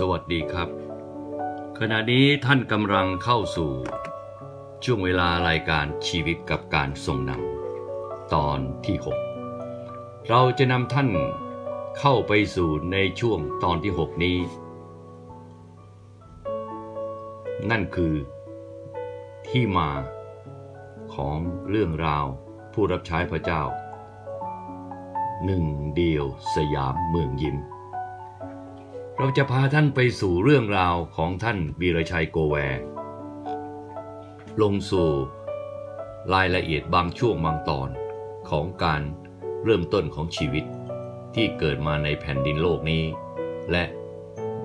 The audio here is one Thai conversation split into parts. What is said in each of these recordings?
สวัสดีครับ ขณะนี้ท่านกำลังเข้าสู่ ช่วงเวลารายการชีวิตกับการทรงนำตอนที่ 6 เราจะนำท่านเข้าไปสู่ในช่วงตอนที่ 6 นี้ นั่นคือ ที่มาของเรื่องราวผู้รับใช้พระเจ้าหนึ่งเดียวสยามเมืองยิ้ม เราจะพาท่านไปสู่เรื่องราวของท่านวีรชัยโกแวร์ลงสู่รายละเอียดบางช่วงบางตอนของการเริ่มต้นของชีวิตที่เกิดมาในแผ่นดินโลกนี้ และ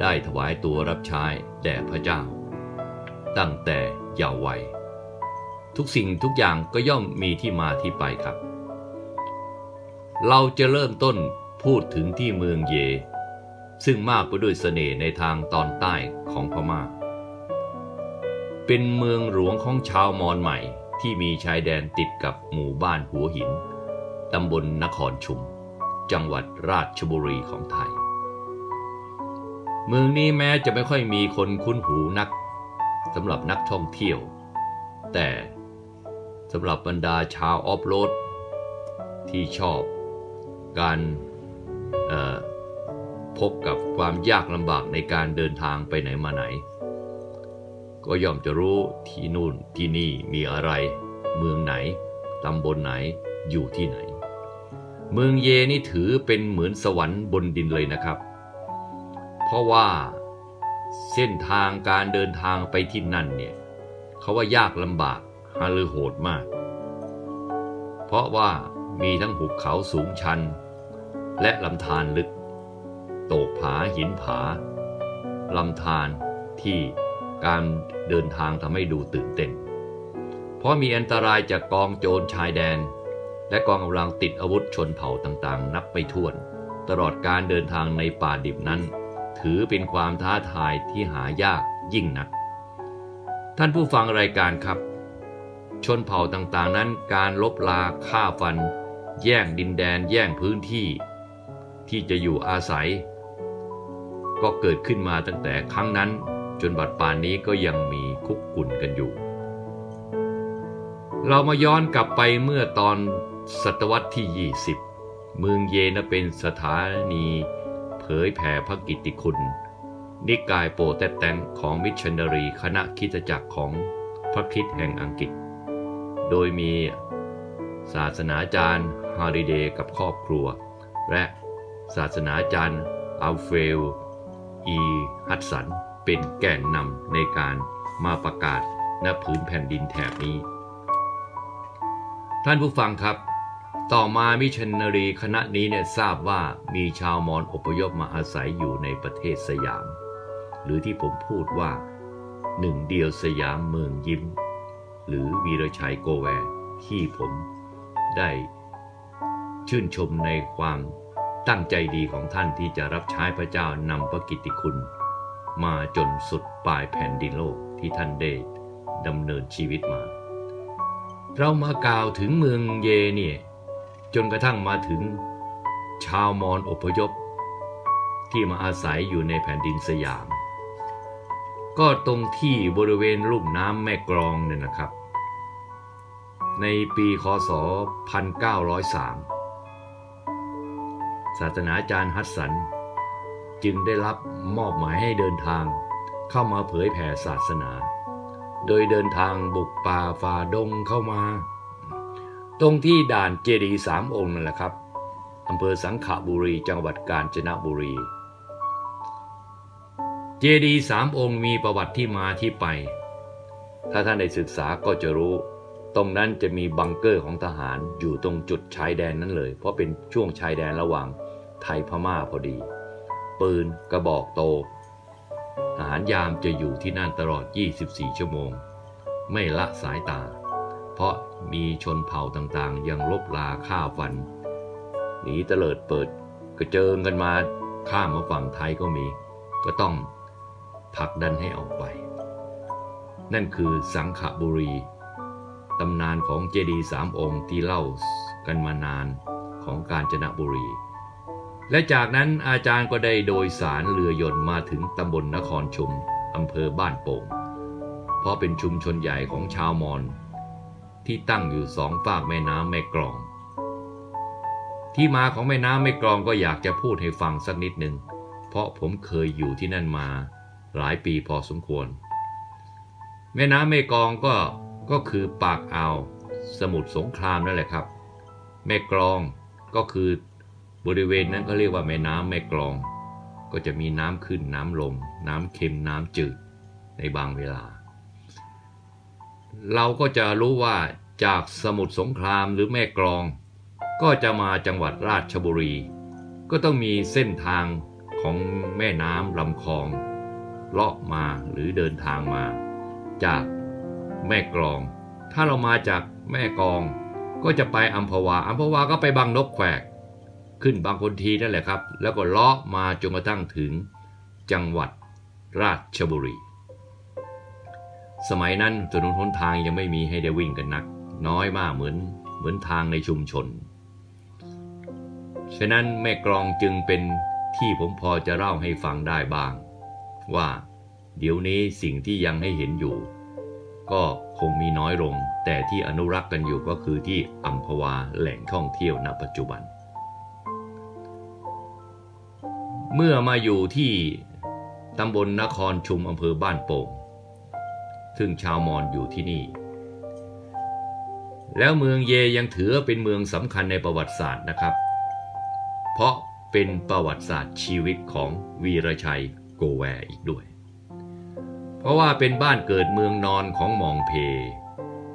ได้ถวายตัวรับใช้แด่พระเจ้า ตั้งแต่เยาว์วัย ทุกสิ่งทุกอย่างก็ย่อมมีที่มาที่ไปครับ เราจะเริ่มต้นพูดถึงที่เมืองเย ซึ่งมากไปด้วยเสน่ห์ในทางตอนใต้ของพมา่า เป็นเมืองหลวงของชาวมอญใหม่ที่มีชายแดนติดกับหมู่บ้านหัวหิน ตำบลนครชุม จังหวัดราชบุรีของไทย เมืองนี้แม้จะไม่ค่อยมีคนคุ้นหูนักสำหรับนักท่องเที่ยว แต่สำหรับบรรดาชาวออฟโรดที่ชอบการเอ่อ พบกับความยากลำบากในการเดินทางไปไหนมาไหน ก็ย่อมจะรู้ที่นู่นที่นี่มีอะไร เมืองไหน ตำบลไหนอยู่ที่ไหน เมืองเยนี่ถือเป็นเหมือนสวรรค์บนดินเลยนะครับ เพราะว่าเส้นทางการเดินทางไปที่นั่นเนี่ยเขาว่ายากลำบากฮาลือโหดมาก เพราะว่ามีทั้งหุบเขาสูงชัน และลำธารลึก โตกผาหินผาลำธารที่การเดินทางทำให้ดูตื่นเต้น เพราะมีอันตรายจากกองโจรชายแดน และกองกำลังติดอาวุธชนเผ่าต่างๆ นับไม่ถ้วน ตลอดการเดินทางในป่าดิบนั้น ถือเป็นความท้าทายที่หายากยิ่งนัก ท่านผู้ฟังรายการครับ ชนเผ่าต่างๆ นั้นการลบลาฆ่าฟัน แย่งดินแดนแย่งพื้นที่ ที่จะอยู่อาศัย ก็เกิดขึ้นมาตั้งแต่ครั้งนั้น จนบัดป่านนี้ก็ยังมีคุกกุ่นกันอยู่ เรามาย้อนกลับไปเมื่อตอนศตวรรษที่ 20 เมืองเยนเป็นสถานีเผยแผ่พระกิตติคุณ นิกายโปรเตสแตนต์ของมิชชันนารีคณะคิดจักรของพระคริสต์แห่งอังกฤษ โดยมีศาสนาจารย์ฮาริเดย์กับครอบครัว และศาสนาจารย์อัลเฟล อีฮัตสันเป็นแกนนำในการมาประกาศณพื้นแผ่นดินแถบนี้ ท่านผู้ฟังครับ ต่อมามิชันนารีคณะนี้เนี่ยทราบว่ามีชาวมอญอพยพมาอาศัยอยู่ในประเทศสยาม หรือที่ผมพูดว่าหนึ่งเดียวสยามเมืองยิ้ม หรือวีรชัยโกแวร์ที่ผมได้ชื่นชมในความ ตั้งใจดีของท่านที่จะรับใช้พระเจ้านำพระกิตติคุณ มาจนสุดปลายแผ่นดินโลกที่ท่านได้ดำเนินชีวิตมา เรามากล่าวถึงเมืองเยเนี่ยจนกระทั่งมาถึงชาวมอญอพยพ ที่มาอาศัยอยู่ในแผ่นดินสยาม ก็ตรงที่บริเวณลุ่มน้ำแม่กลองเนี่ยนะครับ ในปีคศ 1903 ศาสนาจารย์ฮัตสัน จึงได้รับมอบหมายให้เดินทางเข้ามาเผยแผ่ศาสนา โดยเดินทางบุกป่าฝ่าดงเข้ามา ตรงที่ด่านเจดีสามองค์นั่นแหละครับอำเภอสังขบุรีจังหวัดกาญจนบุรี เจดีสามองค์มีประวัติที่มาที่ไป ถ้าท่านได้ศึกษาก็จะรู้ ตรงนั้นจะมีบังเกอร์ของทหารอยู่ตรงจุดชายแดนนั้นเลย เพราะเป็นช่วงชายแดนระหว่าง ไทยพม่าพอดี ปืนกระบอกโต ทหารยามจะอยู่ที่นั่นตลอด 24 ชั่วโมง ไม่ละสายตา เพราะมีชนเผ่าต่างๆ ยังลบลาฆ่าฟัน หนีเตลิดเปิดกระเจิงกันมาข้ามมาฝั่งไทยก็มี ก็ต้องผลักดันให้ออกไป นั่นคือสังขบุรีตำนานของเจดีย์สามองค์ที่เล่ากันมานานของกาญจนบุรี และจากนั้นอาจารย์ก็ได้โดยสารเรือยนต์มาถึงตำบลนครชุมอำเภอบ้านโป่ง เพราะเป็นชุมชนใหญ่ของชาวมอญที่ตั้งอยู่สองฝากแม่น้ำแม่กลอง ที่มาของแม่น้ำแม่กลองก็อยากจะพูดให้ฟังสักนิดหนึ่งเพราะผมเคยอยู่ที่นั่นมาหลายปีพอสมควร แม่น้ำแม่กลองก็ก็คือปากอ่าวสมุทรสงครามนั่นแหละครับ แม่กลองก็คือ บริเวณนั้นก็เรียกว่าแม่น้ำแม่กลอง ก็จะมีน้ำขึ้นน้ำลง น้ำเค็มน้ำจืดในบางเวลา เราก็จะรู้ว่าจากสมุทรสงครามหรือแม่กลอง ก็จะมาจังหวัดราชบุรี ก็ต้องมีเส้นทางของแม่น้ำลำคลองเลาะมาหรือเดินทางมา จากแม่กลอง ถ้าเรามาจากแม่กลอง ก็จะไปอัมพวาอัมพวาก็ไปบางนกแขวก ขึ้นบางคนทีนั่นแหละครับ แล้วก็เลาะมาจนกระทั่งถึงจังหวัดราชบุรี สมัยนั้นถนนหนทางยังไม่มีให้ได้วิ่งกันนัก น้อยมากเหมือนเหมือนทางในชุมชน ฉะนั้นแม่กลองจึงเป็นที่ผมพอจะเล่าให้ฟังได้บ้าง ว่าเดี๋ยวนี้สิ่งที่ยังให้เห็นอยู่ ก็คงมีน้อยลง แต่ที่อนุรักษ์กันอยู่ก็คือที่อัมพวาแหล่งท่องเที่ยวณปัจจุบัน เมื่อมาอยู่ที่ตำบลนครชุมอำเภอบ้านโป่ง ซึ่งชาวมอญอยู่ที่นี่ แล้วเมืองเยยังถือเป็นเมืองสำคัญในประวัติศาสตร์นะครับ เพราะเป็นประวัติศาสตร์ชีวิตของวีรชัยโกแวอีกด้วย เพราะว่าเป็นบ้านเกิดเมืองนอนของมองเพ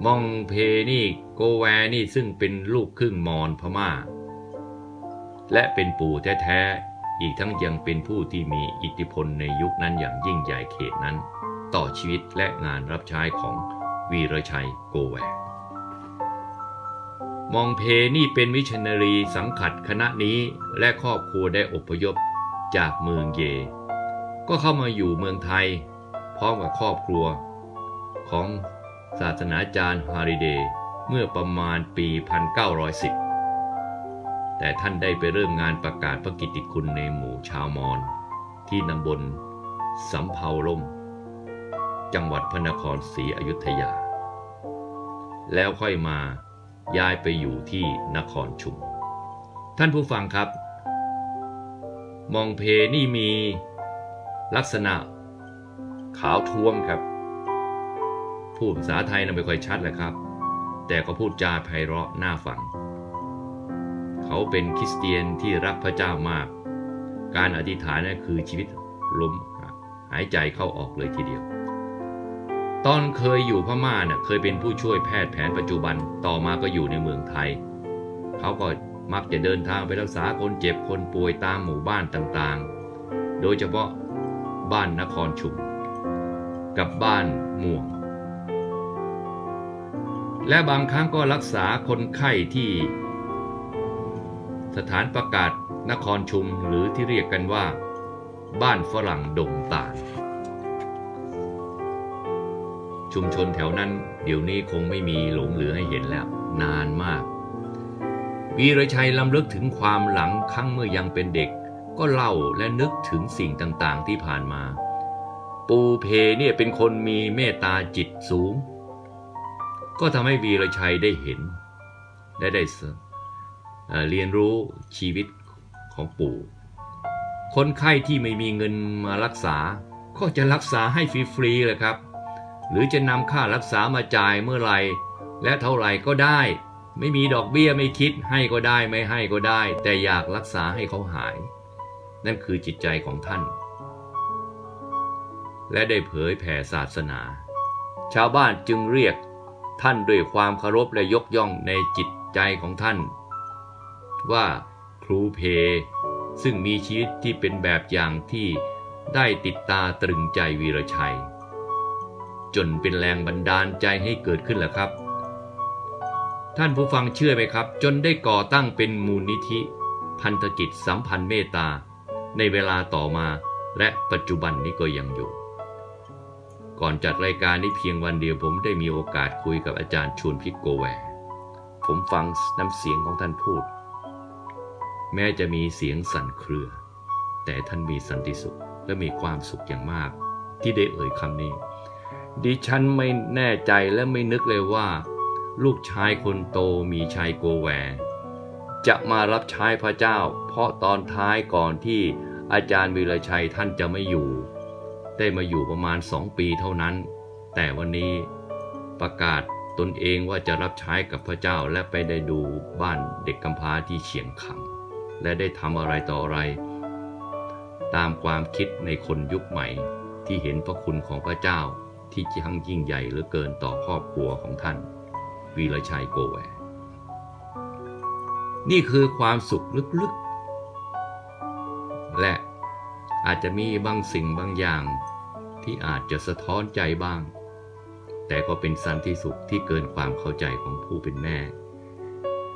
มองเพนี่โกแวนี่ซึ่งเป็นลูกครึ่งมอญพม่า และเป็นปู่แท้ๆ อีกทั้งยังเป็นผู้ที่มีอิทธิพลในยุคนั้นอย่างยิ่งใหญ่เขตนั้น ต่อชีวิตและงานรับใช้ของวีรชัยโกแวมองเพนี่เป็นมิชชันนารีสังขัดคณะนี้และครอบครัวได้อพยพจากเมืองเย ก็เข้ามาอยู่เมืองไทย พร้อมกับครอบครัว ของศาสนาจารย์ฮาริเดเมื่อประมาณปี 1910 แต่ท่านได้ไปเริ่มงานประกาศพระกิตติคุณในหมู่ชาวมอญที่ตำบลสำเภาล่ม จังหวัดพระนครศรีอยุธยา แล้วค่อยมาย้ายไปอยู่ที่นครชุม ท่านผู้ฟังครับ มองเพนี่มีลักษณะขาวท้วมครับ พูดภาษาไทยนะไม่ค่อยชัดแหละครับ แต่ก็พูดจาไพเราะน่าฟัง เขาเป็นคริสเตียนที่รักพระเจ้ามาก การอธิษฐานนั่นคือชีวิตลมหายใจเข้าออกเลยทีเดียว ตอนเคยอยู่พม่าเนี่ยเคยเป็นผู้ช่วยแพทย์แผนปัจจุบันต่อมาก็อยู่ในเมืองไทย เขาก็มักจะเดินทางไปรักษาคนเจ็บคนป่วยตามหมู่บ้านต่างๆ โดยเฉพาะบ้านนครชุม กับบ้านม่วง และบางครั้งก็รักษาคนไข้ที่ สถานประกาศนครชุมหรือที่เรียกกันว่า บ้านฝรั่งดงตาล ชุมชนแถวนั้นเดี๋ยวนี้คงไม่มีหลงเหลือให้เห็นแล้ว นานมาก วีรชัยลำลึกถึงความหลังครั้งเมื่อยังเป็นเด็ก ก็เล่าและนึกถึงสิ่งต่างๆที่ผ่านมา ปูเพเนี่ยเป็นคนมีเมตตาจิตสูง ก็ทำให้วีรชัยได้เห็น และได้ เเรียนรู้ชีวิตของปู่ คนไข้ที่ไม่มีเงินมารักษา ก็จะรักษาให้ฟรีๆเลยครับ หรือจะนำค่ารักษามาจ่ายเมื่อไหร่และเท่าไหร่ก็ได้ ไม่มีดอกเบี้ยไม่คิดให้ก็ได้ไม่ให้ก็ได้ แต่อยากรักษาให้เขาหาย นั่นคือจิตใจของท่าน และได้เผยแผ่ศาสนา ชาวบ้านจึงเรียกท่านด้วยความเคารพและยกย่องในจิตใจของท่าน ว่าครูเพ ซึ่งมีชีวิตที่เป็นแบบอย่างที่ได้ติดตาตรึงใจวีรชัย จนเป็นแรงบันดาลใจให้เกิดขึ้นแหละครับ ท่านผู้ฟังเชื่อไหมครับ จนได้ก่อตั้งเป็นมูลนิธิ พันธกิจสัมพันธ์เมตตา ในเวลาต่อมาและปัจจุบันนี้ก็ยังอยู่ ก่อนจัดรายการนี้เพียงวันเดียวผมได้มีโอกาสคุยกับอาจารย์ชวนพิษโกแวผมฟังน้ำเสียงของท่านพูด แม้จะมีเสียงสั่นเครือ แต่ท่านมีสันติสุขและมีความสุขอย่างมาก ที่ได้เอ่ยคำนี้ ดิฉันไม่แน่ใจและไม่นึกเลยว่า ลูกชายคนโตมีชัยโกแวร์จะมารับใช้พระเจ้า เพราะตอนท้ายก่อนที่อาจารย์วีรชัยท่านจะไม่อยู่ ได้มาอยู่ประมาณสองปีเท่านั้น แต่วันนี้ประกาศตนเองว่าจะรับใช้กับพระเจ้าและไปได้ดูบ้านเด็กกำพร้าที่เฉียงคำ และได้ทำอะไรต่ออะไร ตามความคิดในคนยุคใหม่ที่เห็นพระคุณของพระเจ้าที่ทั้งยิ่งใหญ่เหลือเกินต่อครอบครัวของท่าน วีรชัยโกแวนี่คือความสุขลึกๆ และอาจจะมีบางสิ่งบางอย่างที่อาจจะสะท้อนใจบ้าง แต่ก็เป็นสันติสุขที่เกินความเข้าใจของผู้เป็นแม่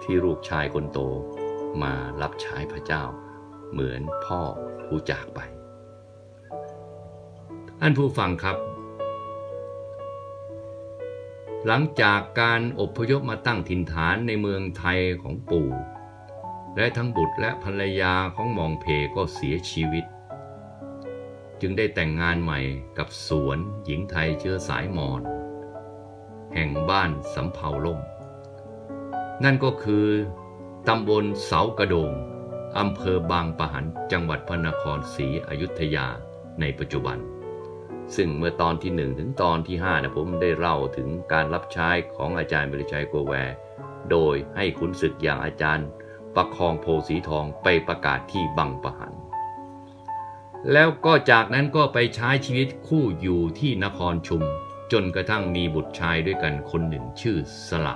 ที่ลูกชายคนโต มารับใช้พระเจ้า เหมือนพ่อผู้จากไปอันผู้ฟังครับ หลังจากการอบพยพมาตั้งถิ่นฐานในเมืองไทยของปู่ และทั้งบุตรและภรรยาของมองเพก็เสียชีวิต จึงได้แต่งงานใหม่กับสวนหญิงไทยเชื้อสายมอญแห่งบ้านสำเภาล่ม นั่นก็คือ ตำบลเสากระโดง อำเภอบางปะหัน จังหวัดพระนครศรีอยุธยาในปัจจุบัน ซึ่งเมื่อตอนที่หนึ่งถึงตอนที่5นะผมได้เล่าถึงการรับใช้ของอาจารย์บริชัยโกแวร์ โดยให้คุณศึกอย่างอาจารย์ ประคองโพสีทองไปประกาศที่บางปะหัน แล้วก็จากนั้นก็ไปใช้ชีวิตคู่อยู่ที่นครชุม จนกระทั่งมีบุตรชายด้วยกันคนหนึ่งชื่อสละ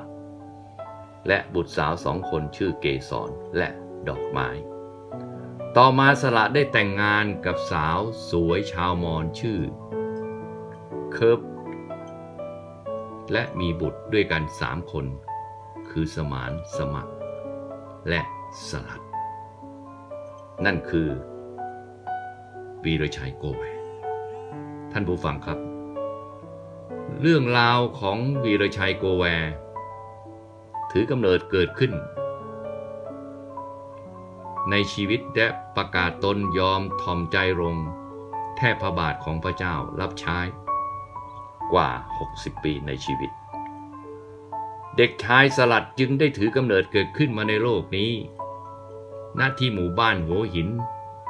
และบุตรสาวสองคนชื่อเกสรและดอกไม้ ต่อมาสละได้แต่งงานกับสาวสวยชาวมอญชื่อ เคิร์บและมีบุตรด้วยกันสามคน คือสมานสมัคร และสลัด นั่นคือวีรชัยโกแวร์ท่านผู้ฟังครับ เรื่องราวของวีรชัยโกแวร์ ถือกำเนิดเกิดขึ้น ในชีวิตและประกาศตนยอมทอมใจลง แทบพระบาทของพระเจ้ารับใช้กว่า 60 ปีในชีวิต เด็กชายสลัดจึงได้ถือกำเนิดเกิดขึ้นมาในโลกนี้ณที่หมู่บ้านหัวหิน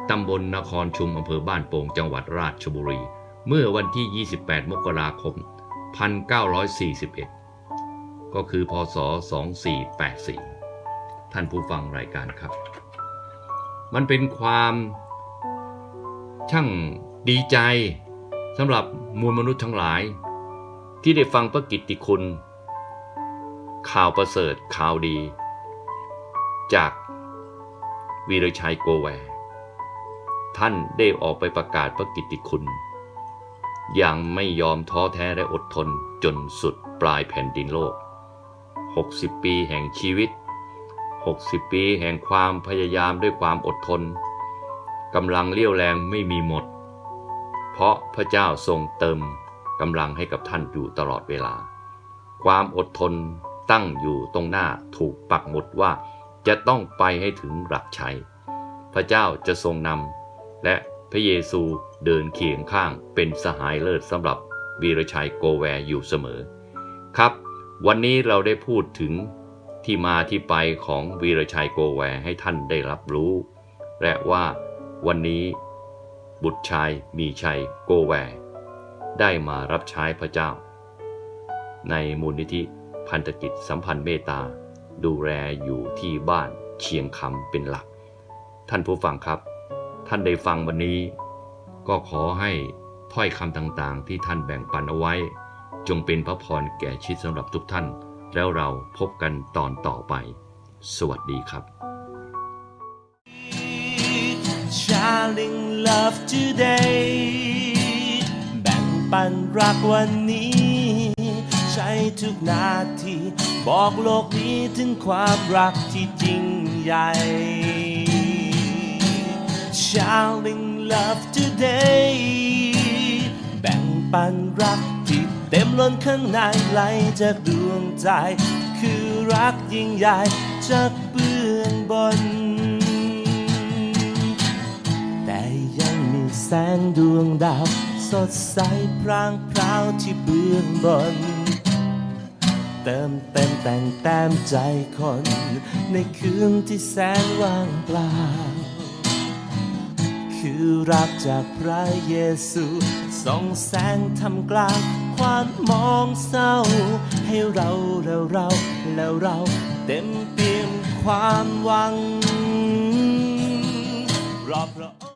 ตำบลนครชุมอำเภอบ้านโป่งจังหวัดราชบุรี เมื่อวันที่ 28 มกราคม 1941 ก็คือพศ 2484 ท่านผู้ฟังรายการครับ มันเป็นความช่างดีใจสำหรับมวลมนุษย์ทั้งหลาย ที่ได้ฟังพระกิตติคุณ ข่าวประเสริฐข่าวดี จากวีรชัยโกแวร์ท่านได้ออกไปประกาศพระกิตติคุณ อย่างไม่ยอมท้อแท้และอดทนจนสุดปลายแผ่นดินโลก 60 ปีแห่งชีวิต 60 ปีแห่งความพยายามด้วยความอดทนกำลังเลี้ยวแรงไม่มีหมด เพราะพระเจ้าทรงเติมกำลังให้กับท่านอยู่ตลอดเวลา ความอดทนตั้งอยู่ตรงหน้าถูกปักหมุดว่าจะต้องไปให้ถึงหลักชัย พระเจ้าจะทรงนำและพระเยซูเดินเคียงข้างเป็นสหายเลิศสำหรับวีรชัยโกแวร์อยู่เสมอ ครับ วันนี้เราได้พูดถึงที่มาที่ไปของวีรชัยโกแวร์ให้ท่านได้รับรู้ และว่าวันนี้บุตรชายมีชัยโกแวร์ได้มารับใช้พระเจ้า ในมูลนิธิพันธกิจสัมพันธ์เมตตา ดูแลอยู่ที่บ้านเชียงคำเป็นหลัก ท่านผู้ฟังครับ ท่านได้ฟังวันนี้ ก็ขอให้ถ้อยคำต่างๆ ที่ท่านแบ่งปันเอาไว้ จงเป็นพระพรแก่ชีวิตสำหรับทุกท่าน แล้วเราพบกันตอนต่อไป สวัสดีครับท Shouting love today แบ่งปันรักวันนี้ ใช้ทุกนาที บอกโลกนี้ถึงความรักที่จริงใหญ่ Shouting love today แบ่งปันรัก เต็มล้นข้างในไหลจากดวงใจ คือรักยิ่งใหญ่จากเบื้องบน แต่ยังมีแสงดวงดาวสดใสพรางพราวที่เบื้องบน เติมเต็มแต่งแต้มใจคน ในคืนที่แสนว่างเปล่าคือรักจากพระเยซูส่องแสงทำกลาง ความมองเศร้า ให้เราแล้วเราแล้วเรา เต็มเปี่ยมความหวังรอบพระ